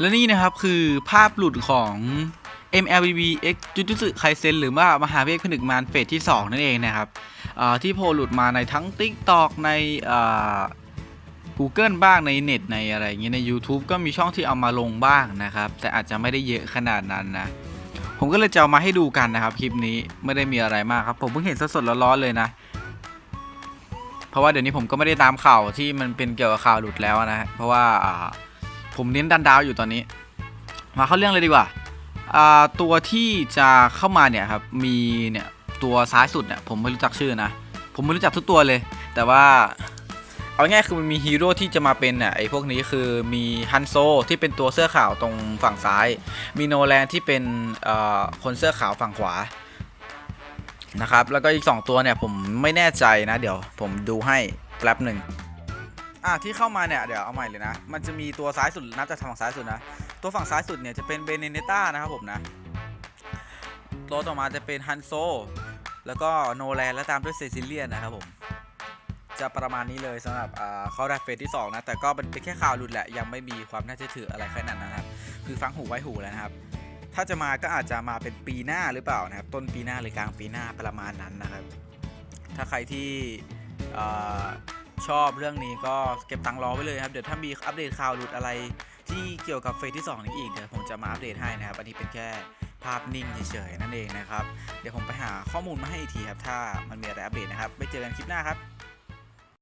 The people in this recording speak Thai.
และนี่นะครับคือภาพหลุดของ MLBB X จุจุสึไคเซนหรือว่ามหาเวทผนึกมารเฟสที่ 2 นั่นเองนะครับที่โผล่หลุดมาในทั้ง TikTok ใน Google บ้างในเน็ตในอะไรอย่างเงี้ยใน YouTube ก็มีช่องที่เอามาลงบ้างนะครับ แต่อาจจะไม่ได้เยอะขนาดนั้นนะ ผมก็เลยจะเอามาให้ดูกันนะครับ คลิปนี้ไม่ได้มีอะไรมากครับ ผมเพิ่งเห็นสดๆร้อนๆเลยนะ เพราะว่าเดี๋ยวนี้ผมก็ไม่ได้ตามข่าวที่มันเป็นเกี่ยวกับข่าวหลุดแล้วนะเพราะว่าอ่า ผมเน้นดันดาวอยู่ตอนนี้ มาเข้าเรื่องเลยดีกว่าตัวที่จะเข้ามาเนี่ยครับมีเนี่ยตัวซ้ายสุดเนี่ยผมไม่รู้จักชื่อนะ ผมไม่รู้จักทุกตัวเลย แต่ว่าเอาง่ายคือมันมีฮีโร่ที่จะมาเป็นเนี่ยไอ้พวกนี้คือมีฮันโซที่เป็นตัวเสื้อขาวตรงฝั่งซ้าย มีโนแลนที่เป็นคนเสื้อขาวฝั่งขวานะครับแล้วก็อีก 2 ตัวเนี่ยผมไม่แน่ใจนะ เดี๋ยวผมดูให้แป๊บหนึ่ง อะที่เข้ามาเนี่ยเดี๋ยวเอาใหม่เลยนะ มันจะมีตัวซ้ายสุดนับจากฝั่งซ้ายสุดนะ ตัวฝั่งซ้ายสุดเนี่ยจะเป็นเบเนเนต้านะครับผมนะตัวต่อมาจะเป็นฮันโซแล้วก็โนแลนและตามด้วยเซซิเลียนนะครับผมจะประมาณนี้เลยสำหรับอ่าเขาได้เฟสที่ 2 นะ แต่ก็เป็นแค่ข่าวหลุดแหละ ยังไม่มีความน่าเชื่อถืออะไรขนาดนั้นนะครับ คือฟังหูไว้หูแล้วนะครับ ถ้าจะมาก็อาจจะมาเป็นปีหน้าหรือเปล่านะครับ ต้นปีหน้าหรือกลางปีหน้าประมาณนั้นนะครับ ถ้าใครที่อ่า ชอบเรื่องนี้ก็เก็บตังค์รอไว้เลยครับ เดี๋ยวถ้ามีอัปเดตข่าวหลุดอะไร ที่เกี่ยวกับเฟสที่ 2 นี้อีกเดี๋ยวผมจะมาอัปเดตให้นะครับ อันนี้เป็นแค่ภาพนิ่งเฉยๆนั่นเองนะครับ เดี๋ยวผมไปหาข้อมูลมาให้อีกทีครับ ถ้ามันมีอะไรอัปเดตนะครับ ไปเจอกันคลิปหน้าครับ